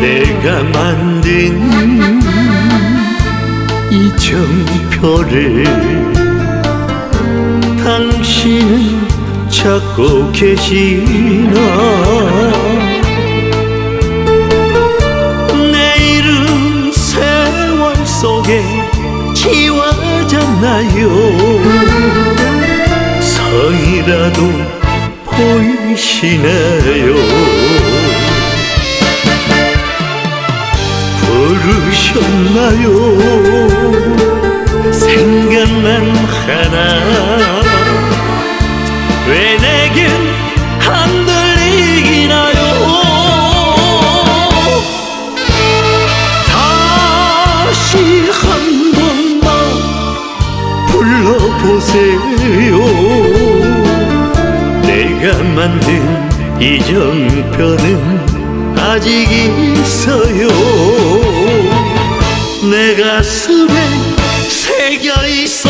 내가 만든 이 정표를 당신은 찾고 계시나? 내일은 세월 속에 지워졌나요? 성이라도 보이시나요 부르셨나요? 생각만 하나. 왜 내겐 안 들리기나요? 다시 한 번만 불러보세요. 내가 만든 이정표는 아직 있어요 내 가슴에 새겨 있어.